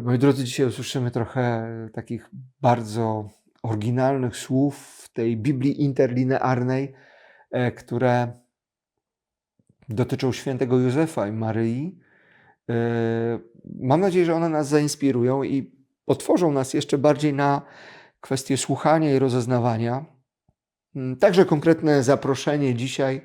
Moi drodzy, dzisiaj usłyszymy trochę takich bardzo oryginalnych słów w tej Biblii interlinearnej, e, które dotyczą świętego Józefa i Maryi. E, mam nadzieję, że one nas zainspirują i otworzą nas jeszcze bardziej na kwestię słuchania i rozeznawania. Mm, Także konkretne zaproszenie dzisiaj,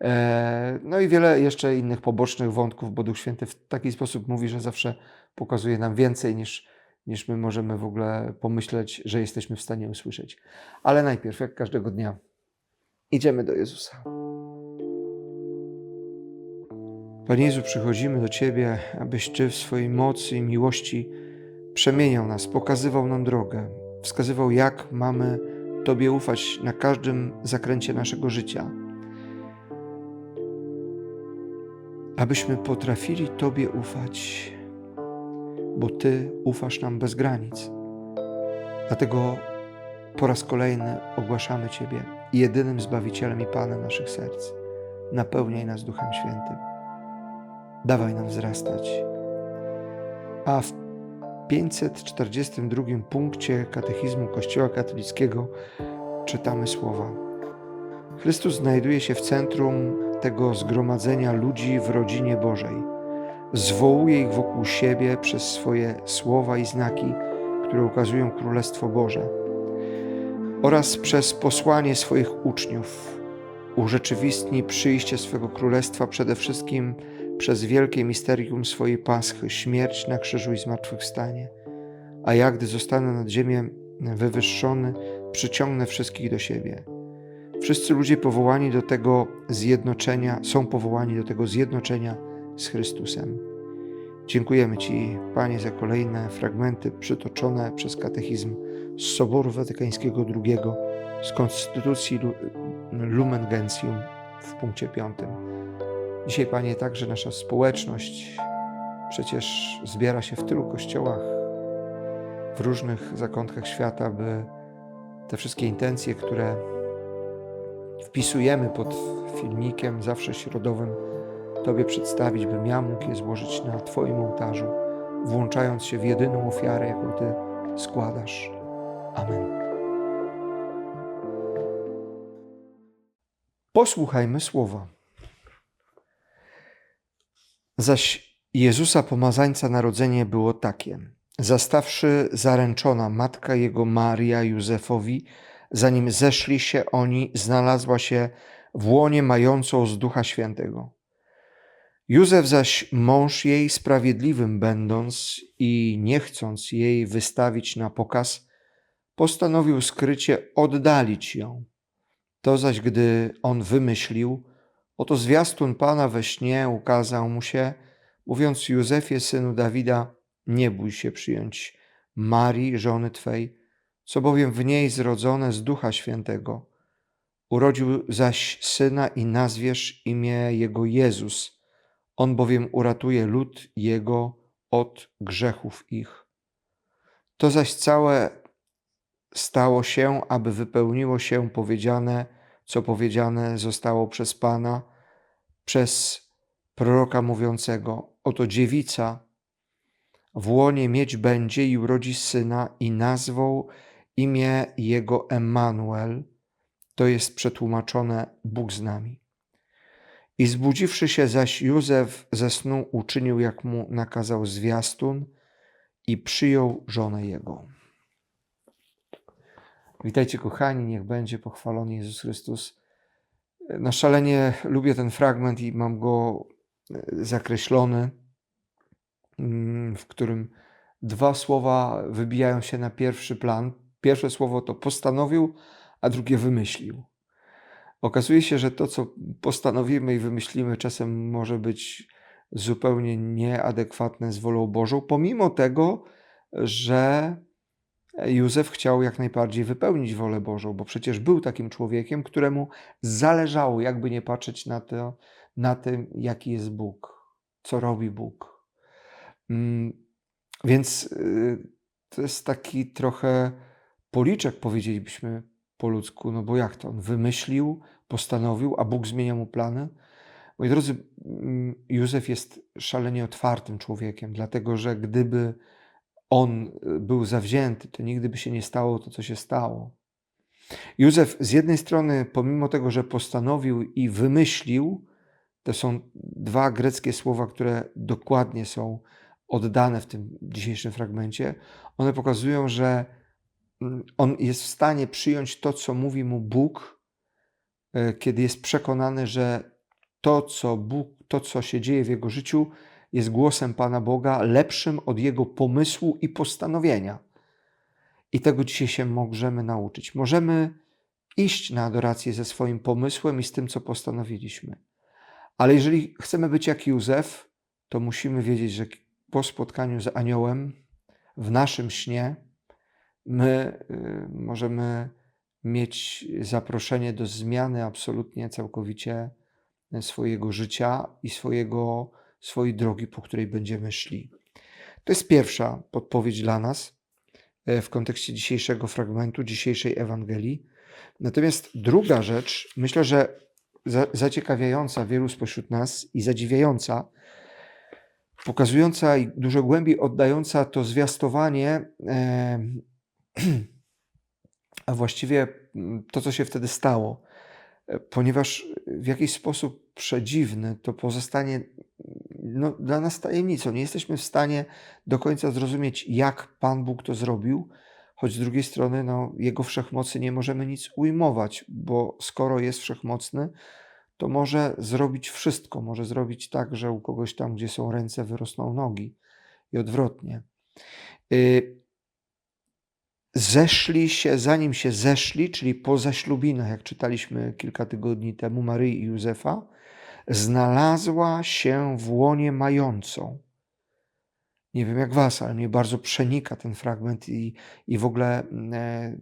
e, no i wiele jeszcze innych pobocznych wątków, bo Duch Święty w taki sposób mówi, że zawsze pokazuje nam więcej niż, niż my możemy w ogóle pomyśleć, że jesteśmy w stanie usłyszeć. Ale najpierw, jak każdego dnia, idziemy do Jezusa. Panie Jezu, przychodzimy do Ciebie, abyś Ty w swojej mocy i miłości przemieniał nas, pokazywał nam drogę, wskazywał, jak mamy Tobie ufać na każdym zakręcie naszego życia. Abyśmy potrafili Tobie ufać, bo Ty ufasz nam bez granic. Dlatego po raz kolejny ogłaszamy Ciebie jedynym Zbawicielem i Panem naszych serc. Napełniaj nas Duchem Świętym. Dawaj nam wzrastać. A w 542 punkcie Katechizmu Kościoła Katolickiego czytamy słowa. Chrystus znajduje się w centrum tego zgromadzenia ludzi w rodzinie Bożej. Zwołuje ich wokół siebie przez swoje słowa i znaki, które ukazują Królestwo Boże, oraz przez posłanie swoich uczniów. Urzeczywistni przyjście swego Królestwa przede wszystkim przez wielkie misterium swojej Paschy, śmierć na krzyżu i zmartwychwstanie. A ja, gdy zostanę nad ziemię wywyższony, przyciągnę wszystkich do siebie. Wszyscy ludzie powołani do tego zjednoczenia, są powołani do tego zjednoczenia z Chrystusem. Dziękujemy Ci, Panie, za kolejne fragmenty przytoczone przez katechizm z Soboru Watykańskiego II, z Konstytucji Lumen Gentium w punkcie piątym. Dzisiaj, Panie, także nasza społeczność przecież zbiera się w tylu kościołach w różnych zakątkach świata, by te wszystkie intencje, które wpisujemy pod filmikiem zawsze środowym, Tobie przedstawić, bym ja mógł je złożyć na Twoim ołtarzu, włączając się w jedyną ofiarę, jaką Ty składasz. Amen. Posłuchajmy słowa. Zaś Jezusa pomazańca narodzenie było takie. Zastawszy zaręczona matka jego Maria Józefowi, zanim zeszli się oni, znalazła się w łonie mającą z Ducha Świętego. Józef zaś mąż jej sprawiedliwym będąc i nie chcąc jej wystawić na pokaz, postanowił skrycie oddalić ją. To zaś, gdy on wymyślił, oto zwiastun Pana we śnie ukazał mu się, mówiąc Józefie, synu Dawida, nie bój się przyjąć Marii, żony Twej, co bowiem w niej zrodzone z Ducha Świętego. Urodził zaś syna i nazwiesz imię jego Jezus. On bowiem uratuje lud jego od grzechów ich. To zaś całe stało się, aby wypełniło się powiedziane, co powiedziane zostało przez Pana, przez proroka mówiącego: Oto dziewica w łonie mieć będzie i urodzi syna, i nazwał imię jego Emmanuel, to jest przetłumaczone Bóg z nami. I zbudziwszy się zaś Józef ze snu, uczynił, jak mu nakazał zwiastun, i przyjął żonę jego. Witajcie, kochani, niech będzie pochwalony Jezus Chrystus. Na szalenie lubię ten fragment i mam go e, zakreślony, mm, w którym dwa słowa wybijają się na pierwszy plan. Pierwsze słowo to postanowił, a drugie wymyślił. Okazuje się, że to, co postanowimy i wymyślimy, czasem może być zupełnie nieadekwatne z wolą Bożą, pomimo tego, że Józef chciał jak najbardziej wypełnić wolę Bożą, bo przecież był takim człowiekiem, któremu zależało, jakby nie patrzeć na to, na tym, jaki jest Bóg, co robi Bóg. Mm, Więc y, to jest taki trochę policzek, powiedzielibyśmy po ludzku, no bo jak to? On wymyślił, postanowił, a Bóg zmienia mu plany. Moi drodzy, mm, Józef jest szalenie otwartym człowiekiem, dlatego że gdyby on y, był zawzięty, to nigdy by się nie stało to, co się stało. Józef z jednej strony, pomimo tego, że postanowił i wymyślił, to są dwa greckie słowa, które dokładnie są oddane w tym dzisiejszym fragmencie, one pokazują, że on jest w stanie przyjąć to, co mówi mu Bóg, e, kiedy jest przekonany, że to, co Bóg, to, co się dzieje w jego życiu, jest głosem Pana Boga, lepszym od jego pomysłu i postanowienia. I tego dzisiaj się możemy nauczyć. Możemy iść na adorację ze swoim pomysłem i z tym, co postanowiliśmy. Ale jeżeli chcemy być jak Józef, to musimy wiedzieć, że po spotkaniu z aniołem w naszym śnie my y, możemy mieć zaproszenie do zmiany absolutnie, całkowicie swojego życia i swojego, swojej drogi, po której będziemy szli. To jest pierwsza podpowiedź dla nas e, w kontekście dzisiejszego fragmentu, dzisiejszej Ewangelii. Natomiast druga rzecz, myślę, że zaciekawiająca wielu spośród nas i zadziwiająca, pokazująca i dużo głębiej oddająca to zwiastowanie, a właściwie to, co się wtedy stało, ponieważ w jakiś sposób przedziwny to pozostanie no, dla nas tajemnicą. Nie jesteśmy w stanie do końca zrozumieć, jak Pan Bóg to zrobił, choć z drugiej strony no, Jego wszechmocy nie możemy nic ujmować, bo skoro jest wszechmocny, to może zrobić wszystko. Może zrobić tak, że u kogoś tam, gdzie są ręce, wyrosną nogi i odwrotnie. Y, zeszli się, zanim się zeszli, czyli po zaślubinach, jak czytaliśmy kilka tygodni temu, Maryi i Józefa, znalazła się w łonie mającą. Nie wiem jak was, ale mnie bardzo przenika ten fragment i, i w ogóle e,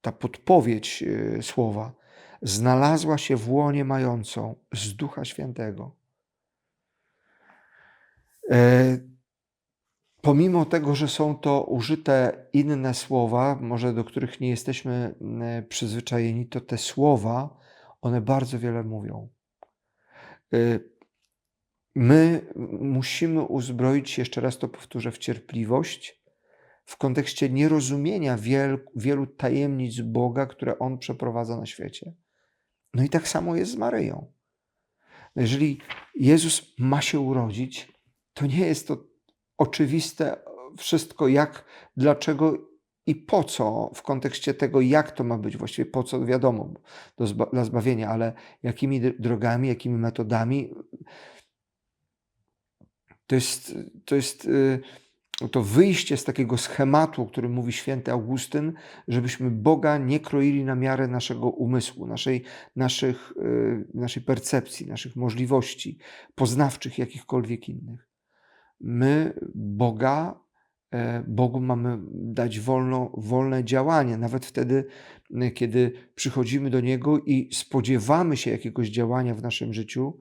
ta podpowiedź e, słowa znalazła się w łonie mającą z Ducha Świętego. Pomimo tego, że są to użyte inne słowa, może do których nie jesteśmy e, przyzwyczajeni, to te słowa, one bardzo wiele mówią. E, my musimy uzbroić się, jeszcze raz to powtórzę, w cierpliwość, w kontekście nierozumienia wielu, wielu tajemnic Boga, które On przeprowadza na świecie. No i tak samo jest z Maryją. Jeżeli Jezus ma się urodzić, to nie jest to oczywiste wszystko, jak, dlaczego i po co w kontekście tego, jak to ma być, właściwie po co, wiadomo, do, dla zbawienia, ale jakimi drogami, jakimi metodami. To jest, to jest y, to wyjście z takiego schematu, o którym mówi święty Augustyn, żebyśmy Boga nie kroili na miarę naszego umysłu, naszej, naszych, y, naszej percepcji, naszych możliwości poznawczych, jakichkolwiek innych. My Boga, e, Bogu mamy dać wolno, wolne działanie, nawet wtedy, kiedy przychodzimy do Niego i spodziewamy się jakiegoś działania w naszym życiu,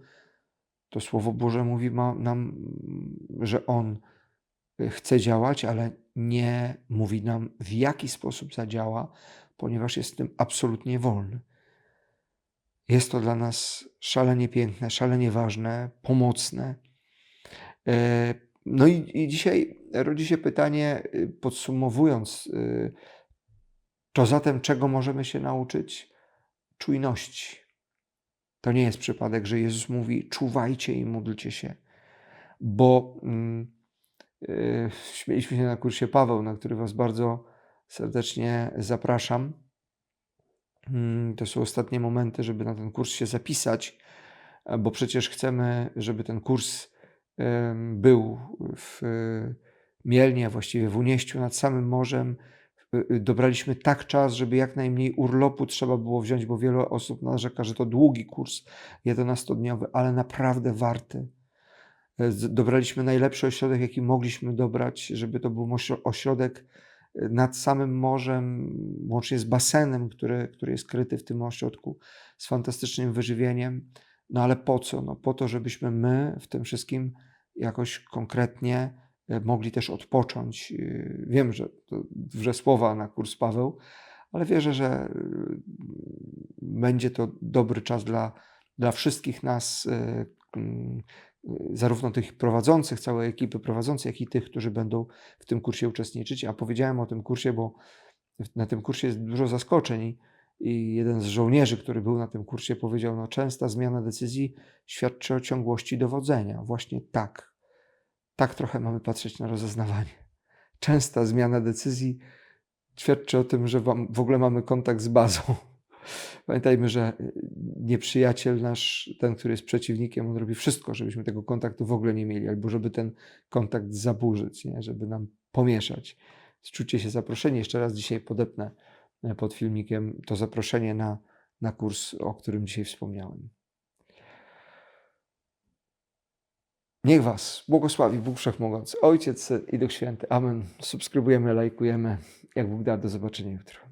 to Słowo Boże mówi nam, że On chce działać, ale nie mówi nam, w jaki sposób zadziała, ponieważ jest tym absolutnie wolny. Jest to dla nas szalenie piękne, szalenie ważne, pomocne. No i, i dzisiaj rodzi się pytanie, y, podsumowując, y, to zatem czego możemy się nauczyć? Czujności. To nie jest przypadek, że Jezus mówi: czuwajcie i módlcie się, bo. Yy, śmieliśmy się na kursie Paweł, na który Was bardzo serdecznie zapraszam. Mm, to są ostatnie momenty, żeby na ten kurs się zapisać, bo przecież chcemy, żeby ten kurs był w Mielnie, a właściwie w Unieściu nad samym morzem. Y, dobraliśmy tak czas, żeby jak najmniej urlopu trzeba było wziąć, bo wiele osób narzeka, że to długi kurs, 11-dniowy, ale naprawdę warty Dobraliśmy najlepszy ośrodek, jaki mogliśmy dobrać, żeby to był ośrodek e, nad samym morzem, łącznie z basenem, który, który jest kryty w tym ośrodku, z fantastycznym wyżywieniem. No ale po co? No po to, żebyśmy my w tym wszystkim jakoś konkretnie e, mogli też odpocząć. E, wiem, że to wrze słowa na kurs Paweł, ale wierzę, że będzie to dobry czas dla, dla wszystkich nas, y, zarówno tych prowadzących, całej ekipy prowadzącej, jak i tych, którzy będą w tym kursie uczestniczyć. A powiedziałem o tym kursie, bo na tym kursie jest dużo zaskoczeń i- jeden z żołnierzy, który był na tym kursie, powiedział: No, częsta zmiana decyzji świadczy o ciągłości dowodzenia. Właśnie tak. Tak trochę mamy patrzeć na rozeznawanie. Częsta zmiana decyzji świadczy o tym, że w ogóle mamy kontakt z bazą. Pamiętajmy, że y, nieprzyjaciel nasz, ten, który jest przeciwnikiem, on robi wszystko, żebyśmy tego kontaktu w ogóle nie mieli, albo żeby ten kontakt zaburzyć, nie? żeby nam pomieszać. Czujcie się zaproszeni. Jeszcze raz dzisiaj podepnę pod filmikiem to zaproszenie na, na kurs, o którym dzisiaj wspomniałem. Niech Was błogosławi Bóg Wszechmogący, Ojciec i Duch Święty. Amen. Subskrybujemy, lajkujemy. Jak Bóg da, do zobaczenia jutro.